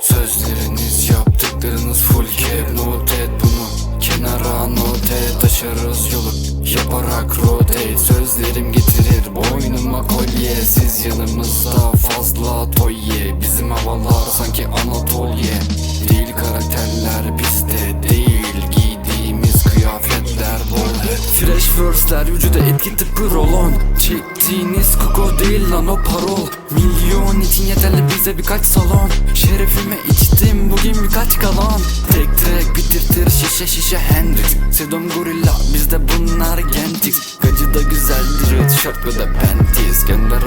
Sözleriniz yaptıklarınız full cap Not et bunu. Kenara not et Taşarız yolu. Yaparak rotate Sözlerim getirir. Boynuma kolye Siz yanımızda fazla toy ye. Bizim havalar sanki Fresh verse'ler vücuda etki tıpkı rolon. Çektiğiniz koku değil lan o parol. Milyon için yeterli bize birkaç salon. Şerefime içtim bugün birkaç kalan. Tek tek bitirtir şişe şişe Hendrix Sedom gorilla bizde bunlar gentik. Gacı da güzeldir shirt ve de panties. Gönder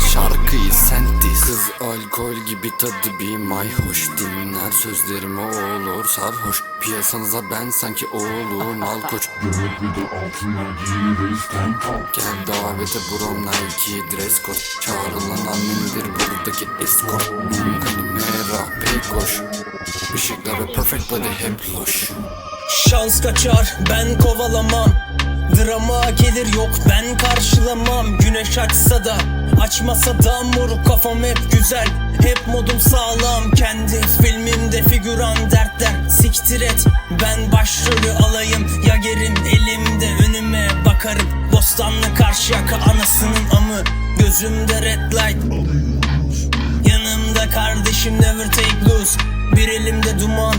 şarkıyı sentis Kız alkol gibi tadı bir mayhoş. Dinler sözlerimi o olur sarhoş. Piyasanıza ben sanki oğlum alkoç. Demek bir de altına giy reis tank Gel davete brom Nike dress code. Çağrılan annemdir buradaki escort. Kalimera peykoş Işıklar ve perfect body hep loş. Şans kaçar ben kovalamam Drama gelir yok ben karşılamam. Güneş açsa da açmasa da moruk kafam hep güzel Hep modum sağlam. Kendi filmimde figüran dertler. Siktir et ben başrolü alayım. Ya gerim elimde önüme bakarım. Bostanlı karşıyaka anasının amı. Gözümde red light. Yanımda kardeşim never take loose Bir elimde duman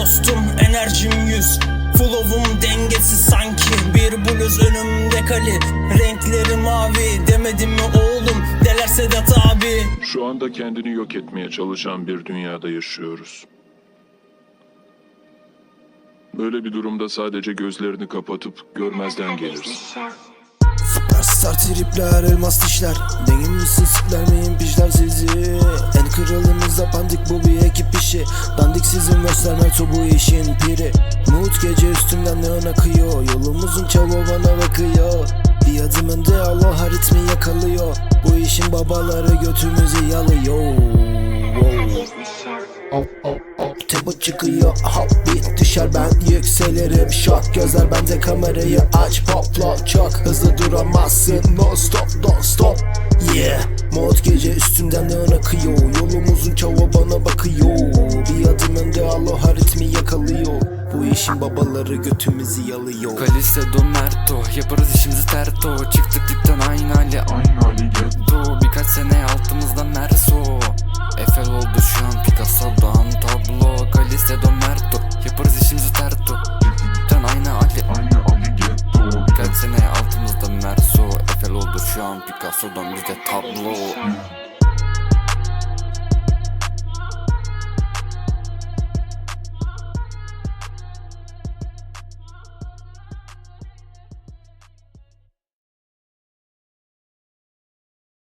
dostum enerjim yüz. Flow'um dengesiz sanki. Bir bluz önümde kali. Renkleri mavi. Demedim mi oğlum? Deler Sedat abi Şu anda kendini yok etmeye çalışan bir dünyada yaşıyoruz. Böyle bir durumda sadece gözlerini kapatıp görmezden gelirsin. Süperstar tripler elmas dişler. Dengin misin sikler miyim pişler sizi En kralımızda pandik bu bir işi. Dandik sizin gösterme bu işin piri. Mood gece üstümden neon akıyor Yolumuzun çavo bana bakıyor. Bir adımında Allah ritmi yakalıyor. Bu işin babaları götümüzü yalıyor. Tempo çıkıyor hop beat düşer ben yükselirim. Şok gözler bende kamerayı aç popla Çok hızlı duramazsın. No stop don't stop Gece üstümden neon akıyor? Yolumuzun çava bana bakıyor. Bir adım önde aloha ritmi yakalıyor. Bu işin babaları götümüzü yalıyor. Kalisedo Merto Yaparız işimizi terto. Çıktık Picasso'dan bize tablo